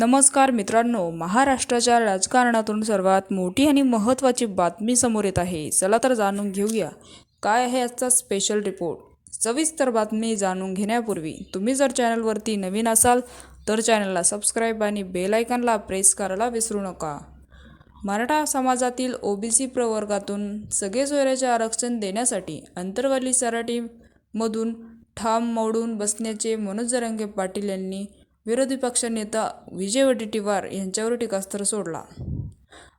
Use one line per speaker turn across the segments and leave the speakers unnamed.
नमस्कार मित्रांनो महाराष्ट्राच्या राजकारणातून सर्वात मोठी आणि महत्त्वाची बातमी समोर येत आहे. चला तर जाणून घेऊया. काय आहे आजचा स्पेशल रिपोर्ट सविस्तर बातमी जाणून घेण्यापूर्वी तुम्ही जर चॅनलवरती नवीन असाल तर चॅनलला सबस्क्राईब आणि बेलायकनला प्रेस करायला विसरू नका. मराठा समाजातील ओबीसी प्रवर्गातून सगळे सोयऱ्याचे आरक्षण देण्यासाठी अंतरवाली सराटीमधून ठाम मोडून बसण्याचे मनोज रंगे पाटील यांनी विरोधी पक्षनेता विजय वडेट्टीवार यांच्यावर टीकास्त्र सोडला.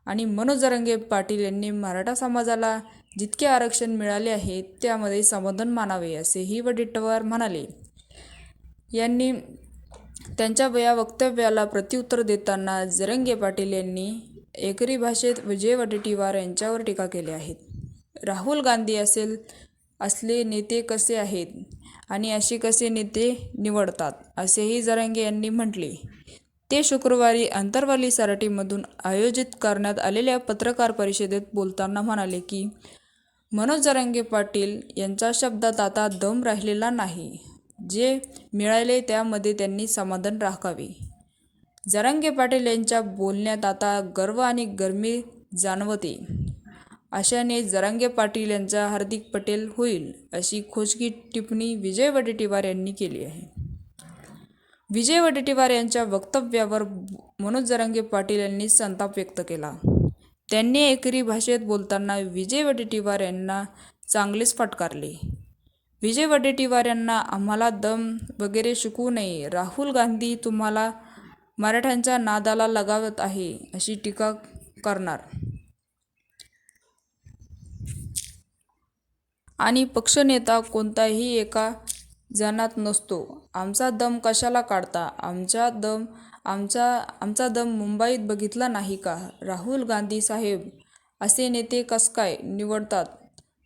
आणि मनोज जरांगे पाटील यांनी मराठा समाजाला जितके आरक्षण मिळाले आहे त्यामध्ये समाधान मानावे असेही वडेट्टीवार म्हणाले. यांनी त्यांच्या या वक्तव्याला प्रत्युत्तर देताना जरंगे पाटील यांनी एकरी भाषेत विजय वडेट्टीवार यांच्यावर टीका केली आहे. राहुल गांधी असेल असले नेते कसे आहेत? आणि असे कसे नेते निवडतात असेही जरांगे यांनी म्हटले. ते शुक्रवारी अंतरवाली सराटीमधून आयोजित करण्यात आलेल्या पत्रकार परिषदेत बोलताना म्हणाले की मनोज जरांगे पाटील यांच्या शब्दात आता दम राहिलेला नाही. जे मिळाले त्यामध्ये त्यांनी समाधान राखावे. जरांगे पाटील यांच्या बोलण्यात आता गर्व आणि गरमी जाणवते. अशाने जरांगे पाटील यांचा हार्दिक पटेल होईल अशी खोचकी टिप्पणी विजय वडेट्टीवार यांनी केली आहे. विजय वडेट्टीवार यांच्या वक्तव्यावर मनोज जरांगे पाटील यांनी संताप व्यक्त केला. त्यांनी एकरी भाषेत बोलताना विजय वडेट्टीवार यांना चांगलेच फटकारले. विजय वडेट्टीवार यांना आम्हाला दम वगैरे शिकवू नये राहुल गांधी तुम्हाला मराठ्यांच्या नादाला लगावत आहे अशी टीका करणार. आणि पक्षनेता कोणताही एका जणात नसतो. आमचा दम कशाला काढता? आमचा दम आमचा आमचा दम मुंबईत बघितला नाही का? राहुल गांधी साहेब असे नेते कस काय निवडतात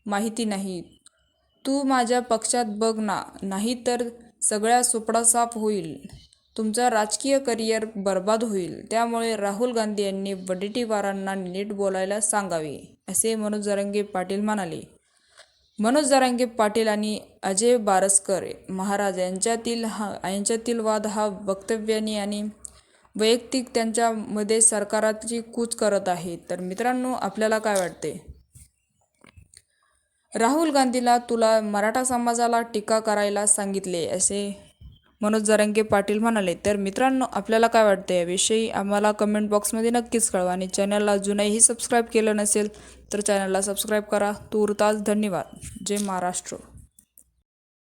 माहिती नाही. तू माझ्या पक्षात बघ ना नाही तर सगळ्या सुपडा साफ होईल. तुमचा राजकीय करिअर बर्बाद होईल. त्यामुळे राहुल गांधी यांनी वडेटीवारांना नीट बोलायला सांगावे असे मनोज जरंगे पाटील म्हणाले. मनोज जरांगे पाटील आणि अजय बारसकर महाराज यांच्यातील हा यांच्यातील वाद हा वक्तव्याने आणि वैयक्तिक त्यांच्यामध्ये सरकाराची कूच करत आहे. तर मित्रांनो आपल्याला काय वाटते? राहुल गांधीला तुला मराठा समाजाला टीका करायला सांगितले असे मनोज जरांगे पाटील म्हणाले तर मित्रांनो आपल्याला काय वाटतं याविषयी? आम्हाला कमेंट बॉक्समध्ये नक्कीच कळवा आणि चॅनलला अजूनही सबस्क्राईब केलं नसेल तर चॅनलला सबस्क्राईब करा. तूर्तास धन्यवाद. जय महाराष्ट्र.